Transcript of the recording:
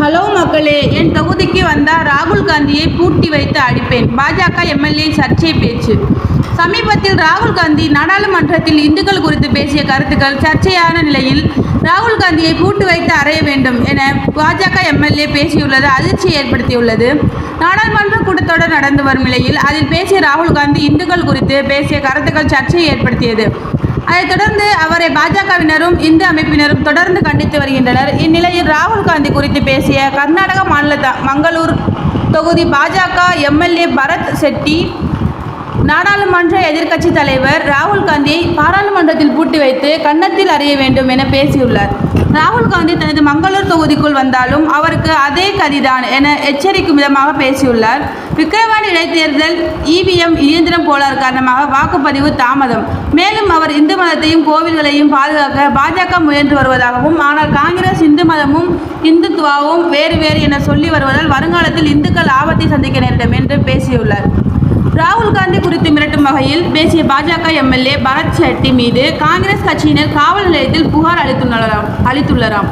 Hello மக்களே என் தொகுதிக்கு வந்தால் ராகுல் காந்தியை பூட்டி வைத்து அடிப்பேன். பாஜக எம்எல்ஏ சர்ச்சை பேச்சு. சமீபத்தில் ராகுல் காந்தி நாடாளுமன்றத்தில் இந்துக்கள் குறித்து பேசிய கருத்துக்கள் சர்ச்சையான நிலையில் ராகுல் காந்தியை பூட்டு வைத்து அறைய வேண்டும் என பாஜக எம்எல்ஏ பேசியுள்ளது அதிர்ச்சியை ஏற்படுத்தியுள்ளது. நாடாளுமன்ற கூட்டத்தொடர் நடந்து வரும் நிலையில் அதில் பேசிய ராகுல் காந்தி இந்துக்கள் குறித்து பேசிய கருத்துக்கள் சர்ச்சையை ஏற்படுத்தியது. அதைத் தொடர்ந்து அவரை பாஜகவினரும் இந்து அமைப்பினரும் தொடர்ந்து கண்டித்து வருகின்றனர். இந்நிலையில் ராகுல் காந்தி குறித்து பேசிய கர்நாடக மாநில மங்களூர் தொகுதி பாஜக எம்எல்ஏ பரத் செட்டி நாடாளுமன்ற எதிர்க்கட்சி தலைவர் ராகுல் காந்தியை பாராளுமன்றத்தில் பூட்டி வைத்து கன்னத்தில் அறிய வேண்டும் என பேசியுள்ளார். ராகுல் காந்தி தனது மங்களூர் தொகுதிக்குள் வந்தாலும் அவருக்கு அதே கதிதான் என எச்சரிக்கும் விதமாக பேசியுள்ளார். விக்கிரவாண்டி இடைத்தேர்தல் இவிஎம் இயந்திரம் கோளாறு காரணமாக வாக்குப்பதிவு தாமதம். மேலும் அவர் இந்து மதத்தையும் கோவில்களையும் பாதுகாக்க பாஜக முயன்று வருவதாகவும் ஆனால் காங்கிரஸ் இந்து மதமும் இந்துத்துவாவும் வேறு வேறு என சொல்லி வருவதால் வருங்காலத்தில் இந்துக்கள் ஆபத்தை சந்திக்க நேரிடும் என்று பேசியுள்ளார். ராகுல் காந்தி குறித்து மிரட்டும் வகையில் பேசிய பாஜக எம்எல்ஏ பரத் ஷெட்டி மீது காங்கிரஸ் கட்சியினர் காவல் நிலையத்தில் புகார் அளித்துள்ளனராம் அளித்துள்ளராம்.